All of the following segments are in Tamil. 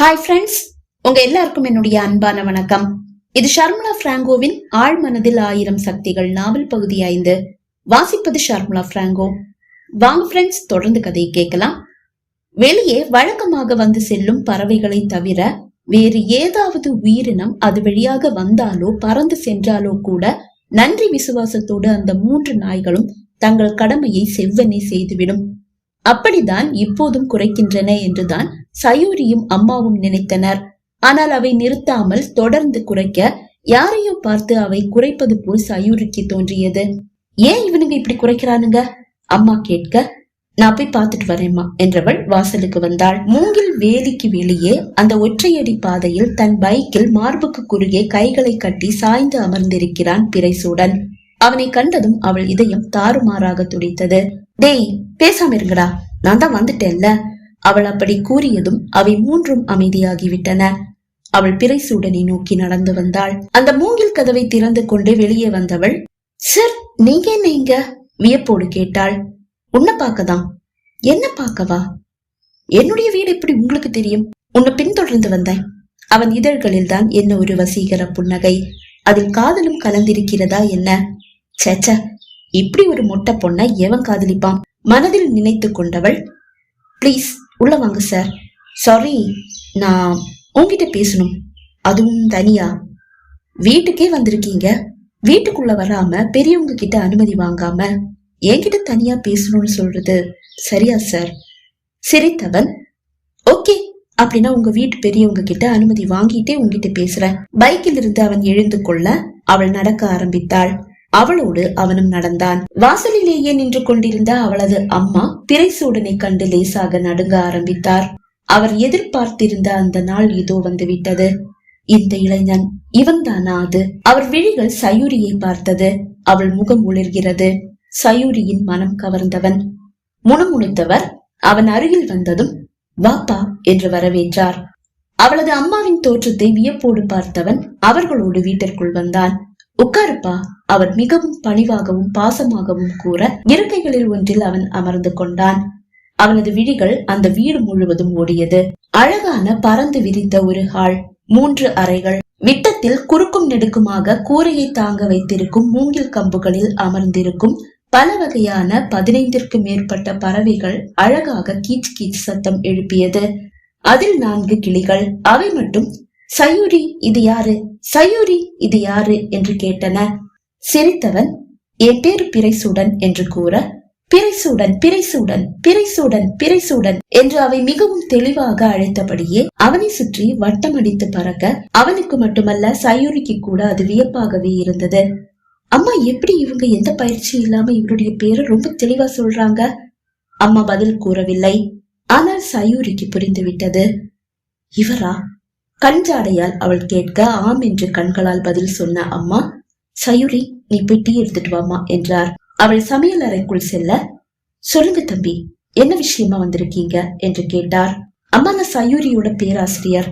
ஹாய் ஃப்ரெண்ட்ஸ் உங்க எல்லாருக்கும் என்னுடைய அன்பான வணக்கம். இது ஷர்முலா பிராங்கோவின் ஆழ் மனதில் ஆயிரம் சக்திகள் நாவல் பகுதி ஐந்து. வாசிப்பது ஷர்முலா பிராங்கோ. வாங்க ஃப்ரெண்ட்ஸ் தொடர்ந்து கதையை கேட்கலாம். வெளியே வழக்கமாக வந்து செல்லும் பறவைகளை தவிர வேறு ஏதாவது உயிரினம் அது வழியாக வந்தாலோ பறந்து சென்றாலோ கூட நன்றி விசுவாசத்தோடு அந்த மூன்று நாய்களும் தங்கள் கடமையை செவ்வனே செய்துவிடும். அப்படித்தான் இப்போதும் குறைக்கின்றன என்றுதான் சயூரியும் அம்மாவும் நினைத்தனர். ஆனால் அவை நிறுத்தாமல் தொடர்ந்து குறைக்க யாரையோ பார்த்து அவை குறைப்பது போல் சயூரிக்கு தோன்றியது. ஏன் இவனுங்க இப்படி குறைக்கிறானுங்க? அம்மா கேட்க நான் போய் பார்த்துட்டு வரேம்மா என்றவள் வாசலுக்கு வந்தாள். மூங்கில் வேலிக்கு வெளியே அந்த ஒற்றையடி பாதையில் தன் பைக்கில் மார்புக்கு குறுகே கைகளை கட்டி சாய்ந்து அமர்ந்திருக்கிறான் பிறைசூடன். அவனை கண்டதும் அவள் இதயம் தாறுமாறாக துடித்தது. டேய் பேசாம இருங்கடா. நான் தான் வந்துட்டேன்ல. அவள் அப்படி கூறியதும் அவை மூன்றும் அமைதியாகிவிட்டன. அவள் பிறைசூடனை நோக்கி நடந்து வந்தாள். அந்த மூங்கில் கதவை திறந்து கொண்டு வெளியே வந்தவள் சார் நீங்க என்ன இங்க? வியப்போடு கேட்டாள். உன்னை பார்க்கதான். என்ன பார்க்கவா? என்னுடைய வீடு எப்படி உங்களுக்கு தெரியும்? உன்னை பின்தொடர்ந்து வந்தேன். அவன் இதழ்களில் தான் என்ன ஒரு வசீகர புன்னகை. அதில் காதலும் கலந்திருக்கிறதா என்ன? சேச்ச இப்படி ஒரு மொட்டை பொண்ணை எவன் காதலிப்பான்? மனதில் நினைத்து கொண்டவள் ப்ளீஸ் உள்ள வாங்க சார் சாரி நான் உங்ககிட்ட பேசணும். அதுவும் தனியா? வீட்டுக்கே வந்திருக்கீங்க. வீட்டுக்குள்ள வராம பெரியவங்க கிட்ட அனுமதி வாங்காம என்கிட்ட தனியா பேசணும்னு சொல்றது சரியா சார் சிரித்தவன். ஓகே அப்படின்னா உங்க வீட்டு பெரியவங்க கிட்ட அனுமதி வாங்கிட்டே உங்ககிட்ட பேசுறேன். பைக்கில் இருந்து அவன் எழுந்து கொள்ள அவள் நடக்க ஆரம்பித்தாள். அவளோடு அவனும் நடந்தான். வாசலிலேயே நின்று கொண்டிருந்த அவளது அம்மா பிறைசூடனை கண்டு லேசாக நடுங்க ஆரம்பித்தார். அவர் எதிர்பார்த்திருந்த அந்த நாள் இதோ வந்துவிட்டது. இந்த இளைஞன் இவன்தானா அது? அவர் விழிகள் சயூரியை பார்த்தது. அவள் முகம் ஒளிர்கிறது சயூரியின் மனம் கவர்ந்தவன். முணுமுணுத்தவர் அவன் அருகில் வந்ததும் வாப்பா என்று வரவேற்றார். அவளது அம்மாவின் தோற்றத்தை வியப்போடு பார்த்தவன் அவர்களோடு வீட்டிற்குள் வந்தான். உட்காருப்பா. அவர் மிகவும் பணிவாகவும் பாசமாகவும் கூற இருக்கைகளில் ஒன்றில் அவன் அமர்ந்து கொண்டான். அவனது விழிகள் அந்த வீடு முழுவதும் ஓடியது. அழகான பறந்து விரிந்த ஒரு ஹால் மூன்று அறைகள். விட்டத்தில் குறுக்கும் நெடுக்குமாக கூரையை தாங்க வைத்திருக்கும் மூங்கில் கம்புகளில் அமர்ந்திருக்கும் பல வகையான பதினைந்திற்கு மேற்பட்ட பறவைகள் அழகாக கீச் கீச் சத்தம் எழுப்பியது. அதில் நான்கு கிளிகள். அவை மட்டும் சயூரி இது யாரு? சயூரி இது யாரு? என்று கேட்டன. சிரித்தவன் என் பேரு பிறைசூடன் என்று கூற பிறைசூடன் பிறைசூடன் பிறைசூடன் பிறைசூடன் என்று அவை மிகவும் தெளிவாக அழைத்தபடியே அவனை சுற்றி வட்டம் அடித்து பறக்க அவனுக்கு மட்டுமல்ல சயூரிக்கு கூட அது வியப்பாகவே இருந்தது. அம்மா எப்படி இவங்க எந்த பயிற்சி இல்லாம இவருடைய பேரை ரொம்ப தெளிவா சொல்றாங்க? அம்மா பதில் கூறவில்லை. ஆனால் சயூரிக்கு புரிந்துவிட்டது இவரா? கண்ஜாடையால் அவள் கேட்க ஆம் என்று கண்களால் பதில் சொன்ன அம்மா சயூரி நீ போய் டீ எடுத்துட்டு வாமா என்றார். அவள் சமையல் அறைக்குள் செல்ல சொல்லுங்க தம்பி என்ன விஷயமா வந்திருக்கீங்க? என்று கேட்டார். அம்மா நான் சயூரியோட பேராசிரியர்.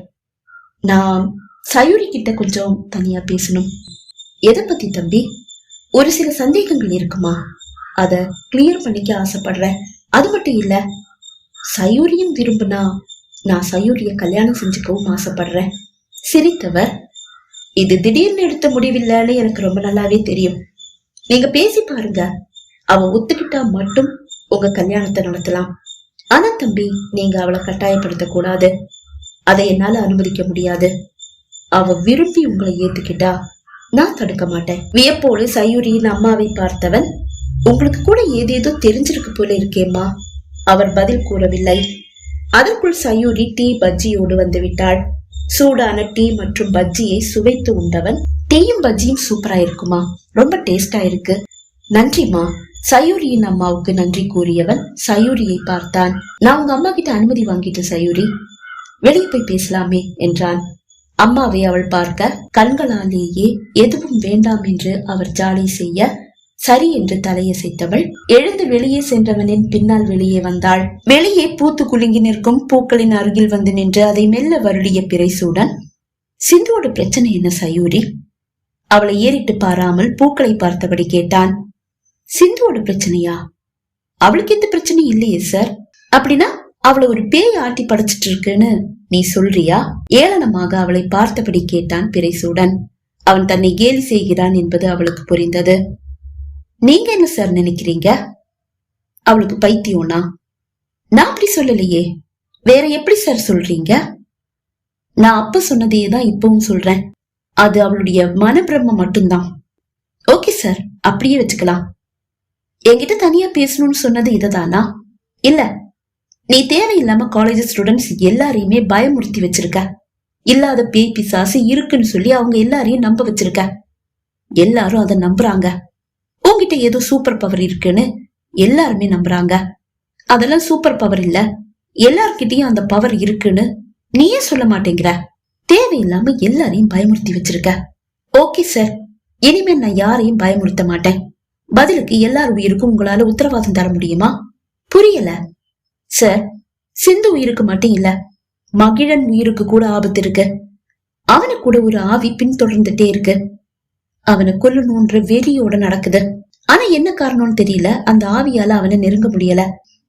நான் சயூரி கிட்ட கொஞ்சம் தனியா பேசணும். எதை பத்தி தம்பி? ஒரு சில சந்தேகங்கள் இருக்குமா? அத கிளியர் பண்ணிக்க ஆசைப்படுறேன். அது மட்டும் இல்ல சயூரியும் விரும்புனா நான் சயூரிய கல்யாணம் செஞ்சுக்கவும் ஆசைப்படுறேன். சிரித்தவர் இது திடீர்னு எடுத்த முடிவில்லைன்னு எனக்கு ரொம்ப நல்லாவே தெரியும். நீங்க பேசி பாருங்க. அவ ஒத்துக்கிட்டா மட்டும் உங்க கல்யாணத்தை நடத்தலாம். ஆனா தம்பி நீங்க அவளை கட்டாயப்படுத்த கூடாது. அதை என்னால அனுமதிக்க முடியாது. அவ விரும்பி உங்களை ஏத்துக்கிட்டா நான் தடுக்க மாட்டேன். வியப்போடு சயூரியின் அம்மாவை பார்த்தவன் உங்களுக்கு கூட ஏதேதோ தெரிஞ்சிருக்கு போல இருக்கேம்மா. அவர் பதில் கூறவில்லை. அதற்குள் சயூரி டீ பஜ்ஜியோடு வந்து விட்டாள். சூடான டீ மற்றும் பஜ்ஜியை சுவைத்து உண்டவன். டீயும் பஜ்ஜியும் சூப்பரா இருக்குமா? ரொம்ப டேஸ்டா இருக்கு. நன்றிமா சயூரியின் அம்மாவுக்கு நன்றி கூறியவன் சயூரியை பார்த்தான். நான் உங்க அம்மா கிட்ட அனுமதி வாங்கிட்டேன் சயூரி. வெளியே போய் பேசலாமே என்றான். அம்மாவை அவள் பார்க்க கண்களாலேயே எதுவும் வேண்டாம் என்று அவர் ஜாலி செய்ய சரி என்று தலையசைத்தவள் எழுந்து வெளியே சென்றவனின் பின்னால் வெளியே வந்தாள். வெளியே பூத்து குலுங்கி நிற்கும் பூக்களின் அருகில் வந்து நின்று அதை மெல்ல வருடிய பிறைசூடன் சிந்துவோட பிரச்சனை என்ன சயூரி? அவளை ஏறிட்டு பாராமல் பூக்களை பார்த்தபடி கேட்டான். சிந்துவோட பிரச்சனையா? அவளுக்கு எந்த பிரச்சனையும் இல்லையே சார். அப்படின்னா அவளை ஒரு பேய் ஆட்டி படைச்சிட்டு இருக்குன்னு நீ சொல்றியா? ஏளனமாக அவளை பார்த்தபடி கேட்டான் பிறைசூடன். அவன் தன்னை கேலி செய்கிறான் என்பது அவளுக்கு புரிந்தது. நீங்க என்ன சார் நினைக்கிறீங்க? அவளுக்கு பைத்தியம்னா? நான் அப்படி சொல்லலையே. வேற எப்படி சார் சொல்றீங்க? நான் அப்ப சொன்னதையே தான் இப்பவும் சொல்றேன். அது அவளுடைய மனப்பிரம்ம மட்டும்தான். ஓகே சார் அப்படியே வச்சுக்கலாம். என்கிட்ட தனியா பேசணும்னு சொன்னது இதுதானா? இல்ல நீ தேவையில்லாம காலேஜ் ஸ்டூடெண்ட்ஸ் எல்லாரையுமே பயமுறுத்தி வச்சிருக்க. இல்லாத பேய் பிசாசு இருக்குன்னு சொல்லி அவங்க எல்லாரையும் நம்ப வச்சிருக்க. எல்லாரும் அதை நம்புறாங்க. உன்கிட்ட ஏதோ சூப்பர் பவர் இருக்குன்னு எல்லாருமே நம்புறாங்க. அதெல்லாம் சூப்பர் பவர் இல்ல. எல்லார்கிட்டயும் அந்த பவர் இருக்குன்னு நீயே சொல்ல மாட்டேங்கிற. தேவையில்லாம எல்லாரையும் பயமுறுத்தி வச்சிருக்க. ஓகே சார் இனிமே நான் யாரையும் பயமுறுத்த மாட்டேன். பதிலுக்கு எல்லார் உயிருக்கும் உங்களால உத்தரவாதம் தர முடியுமா? புரியல. சார் சிந்து உயிருக்கு மட்டும் இல்ல மகிழன் உயிருக்கு கூட ஆபத்து இருக்கு. அவனுக்கு கூட ஒரு ஆவி பின்தொடர்ந்துட்டே இருக்கு. அவனை கொல்லணும்ன்ற வெறியோட நடக்குது. ஆனா என்ன காரணம்னு தெரியல. அந்த ஆவியால அவனை நெருங்க முடியல.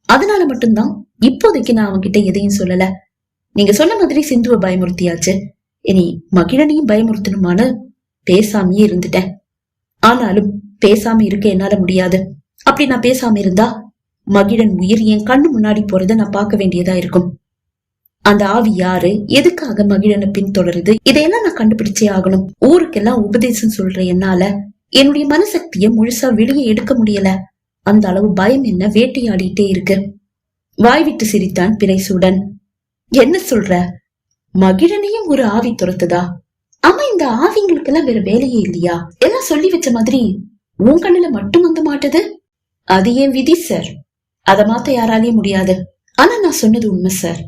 அதனால மட்டும்தான் இப்போதைக்கு நான் அவன்கிட்ட எதையும் சொல்லல. நீங்க சொன்ன மாதிரி சிந்துவை பயமுறுத்தியாச்சு. இனி மகிழனையும் பயமுறுத்தணுமான்னு பேசாமையே இருந்துட்டேன். ஆனாலும் பேசாம இருக்க என்னால முடியாது. அப்படி நான் பேசாம இருந்தா மகிழன் உயிர் என் கண்ணு முன்னாடி போறத நான் பார்க்க வேண்டியதா இருக்கும். அந்த ஆவி யாரு? எதுக்காக மகிழனை பின்தொடருது? இதையெல்லாம் நான் கண்டுபிடிச்சே ஆகணும். ஊருக்கெல்லாம் உபதேசம் சொல்ற என்னால? என்னுடைய மனசக்திய முழுசா வெளியே எடுக்க முடியல. அந்த அளவு பயம் என்ன வேட்டையாடிட்டே இருக்கு. வாய் விட்டு சிரித்தான் பிரைசூடன். என்ன சொல்ற? மகிழனையும் ஒரு ஆவி துரத்துதா? ஆமா இந்த ஆவிங்களுக்கெல்லாம் வேற வேலையே இல்லையா? எல்லாம் சொல்லி வச்ச மாதிரி உன் கண்ணுல மட்டும் வந்து மாட்டுது? அது ஏன் விதி சார் அத மாத்த யாராலையும் முடியாது. ஆனா நான் சொன்னது உண்மை சார்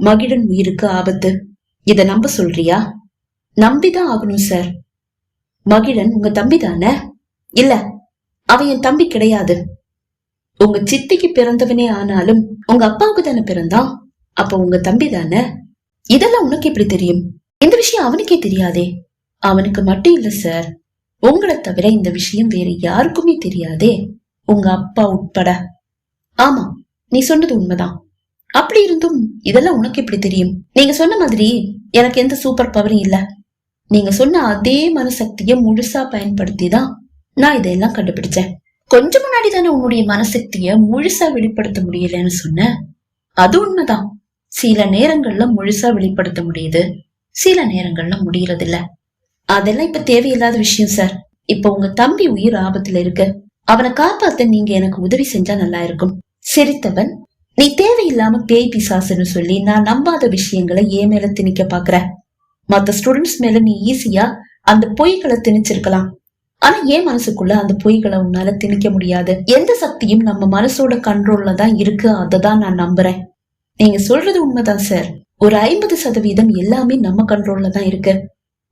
மகிழன் உயிருக்கு ஆபத்து. இத நம்ப சொல்றியா? நம்பிதான் ஆகணும் சார் மகிழன் உங்க தம்பி தானே இல்ல அவன் என் தம்பி கிடையாது. உங்க சித்திக்கு பிறந்தவனே ஆனாலும் உங்க அப்பாவுக்கு தானே பிறந்தான்? அப்ப உங்க தம்பி தானே இதெல்லாம் உனக்கு எப்படி தெரியும்? இந்த விஷயம் அவனுக்கே தெரியாதே. அவனுக்கு மட்டும் இல்ல சார் உங்களை தவிர இந்த விஷயம் வேற யாருக்குமே தெரியாதே. உங்க அப்பா உட்பட. ஆமா நீ சொன்னது உண்மைதான். அப்படி இருந்தும் இதெல்லாம் உனக்கு எப்படி தெரியும்? நீங்க சொன்ன மாதிரி எனக்கு எந்த சூப்பர் பவரும் இல்ல. நீங்க சொன்ன அதே மனசக்தியை முழுசா பயன்படுத்தி தான் நான் இதெல்லாம் கண்டுபிடிச்சேன். கொஞ்சம் முன்னாடி தானே உன்னுடைய மனசக்திய முழுசா வெளிப்படுத்த முடியலன்னு சொன்ன? அது உண்மைதான். சில நேரங்கள்ல முழுசா வெளிப்படுத்த முடியுது. சில நேரங்கள்ல முடியறது இல்ல அதெல்லாம் இப்ப தேவையில்லாத விஷயம் சார் இப்ப உங்க தம்பி உயிர் ஆபத்துல இருக்கு. அவனை காப்பாத்த நீங்க எனக்கு உதவி செஞ்சா நல்லா இருக்கும். சிரித்தவன் நீ தேவையில்லாம பேய் பிசாசுன்னு சொல்லி நான் நம்பாத விஷயங்களை ஏன் மேல திணிக்க பாக்குற. மத்த ஸ்டூடெண்ட்ஸ் மேல நீ ஈஸியா அந்த பொய்களை திணிச்சிருக்கலாம். ஆனா என் மனசுக்குள்ள அந்த பொய்களை உன்னால திணிக்க முடியாது. எந்த சக்தியும் நம்ம மனசோட கண்ட்ரோல்ல தான் இருக்கு அதை தான் நான் நம்புறேன். நீங்க சொல்றது உண்மைதான் சார் ஒரு ஐம்பது சதவீதம் எல்லாமே நம்ம கண்ட்ரோல்ல தான் இருக்கு.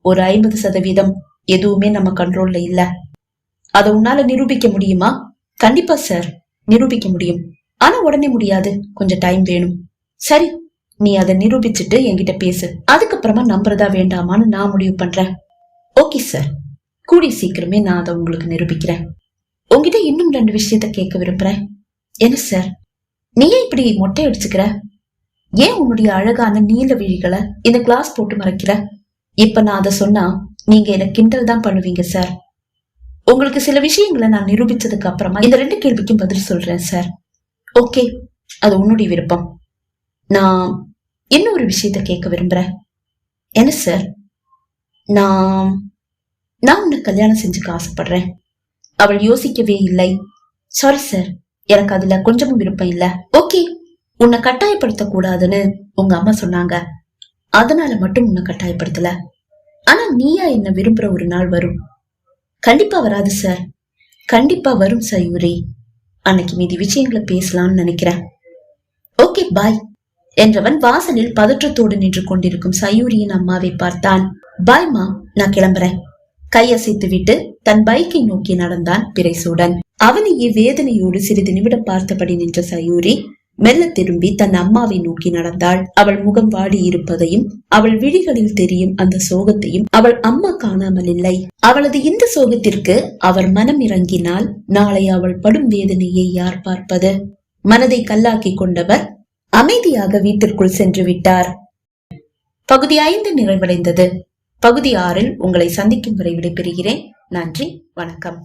ஒரு ஐம்பது சதவீதம் எதுவுமே நம்ம கண்ட்ரோல்ல இல்ல. அதை உன்னால நிரூபிக்க முடியுமா? கண்டிப்பா சார் நிரூபிக்க முடியும். ஆனா உடனே முடியாது. கொஞ்சம் டைம் வேணும். சரி நீ அதை நிரூபிச்சுட்டு என்கிட்ட பேசு. அதுக்கப்புறமா நம்புறதா வேண்டாமான்னு நான் முடிவு பண்றேன். ஓகே சார் கூடி சீக்கிரமே நான் அதை உங்களுக்கு நிரூபிக்கிறேன். உங்ககிட்ட இன்னும் ரெண்டு விஷயத்த கேட்க விரும்புறேன். என்ன சார் நீ ஏன் இப்படி மொட்டை அடிச்சுக்கிற? ஏன் உன்னுடைய அழகான நீல விழிகளை இந்த கிளாஸ் போட்டு மறைக்கிற? இப்ப நான் அதை சொன்னா நீங்க என்ன கிண்டல் தான் பண்ணுவீங்க சார் உங்களுக்கு சில விஷயங்களை நான் நிரூபிச்சதுக்கு அப்புறமா இந்த ரெண்டு கேள்விக்கும் பதில் சொல்றேன் சார் ஓகே அது உன்னுடைய விருப்பம். நான் இன்னொரு விஷயத்த கேட்க விரும்புறேன்? என்ன சார்? நான் நான் உன்னை கல்யாணம் செஞ்சுக்க ஆசைப்படுறேன். அவள் யோசிக்கவே இல்லை. சாரி சார் எனக்கு அதுல கொஞ்சமும் விருப்பம் இல்ல. ஓகே உன்னை கட்டாயப்படுத்த கூடாதுன்னு உங்க அம்மா சொன்னாங்க. அதனால மட்டும் உன்னை கட்டாயப்படுத்தல. ஆனா நீயா என்ன விரும்புற ஒரு நாள் வரும். கண்டிப்பா வராது சார் கண்டிப்பா வரும் சயூரி அன்னைக்கு மீதி விஷயங்களை பேசலாம்னு நினைக்கிறேன். ஓகே பாய் என்றவன் வாசலில் பதற்றத்தோடு நின்று கொண்டிருக்கும் சயூரியின் அம்மாவை பார்த்தான். பாய்மா நான் கிளம்புறேன். கையசைத்து விட்டு தன் பைக்கை நோக்கி நடந்தான் பிரைசூடன் அவனையே வேதனையோடு சிறிது நிமிடம் பார்த்தபடி நின்ற சயூரி மெல்ல திரும்பி தன் அம்மாவை நோக்கி நடந்தாள். அவள் முகம் வாடி இருப்பதையும் அவள் விழிகளில் தெரியும் அந்த சோகத்தையும் அவள் அம்மா காணாமல் இல்லை. அவளது இந்த சோகத்திற்கு அவர் மனம் இறங்கினால் நாளை அவள் படும் வேதனையை யார் பார்ப்பது? மனதை கல்லாக்கி கொண்டவர் அமைதியாக வீட்டிற்குள் சென்று விட்டார். பகுதி ஐந்து நிறைவடைந்தது. பகுதி ஆறில் உங்களை சந்திக்கும் வரை விடைபெறுகிறேன். நன்றி வணக்கம்.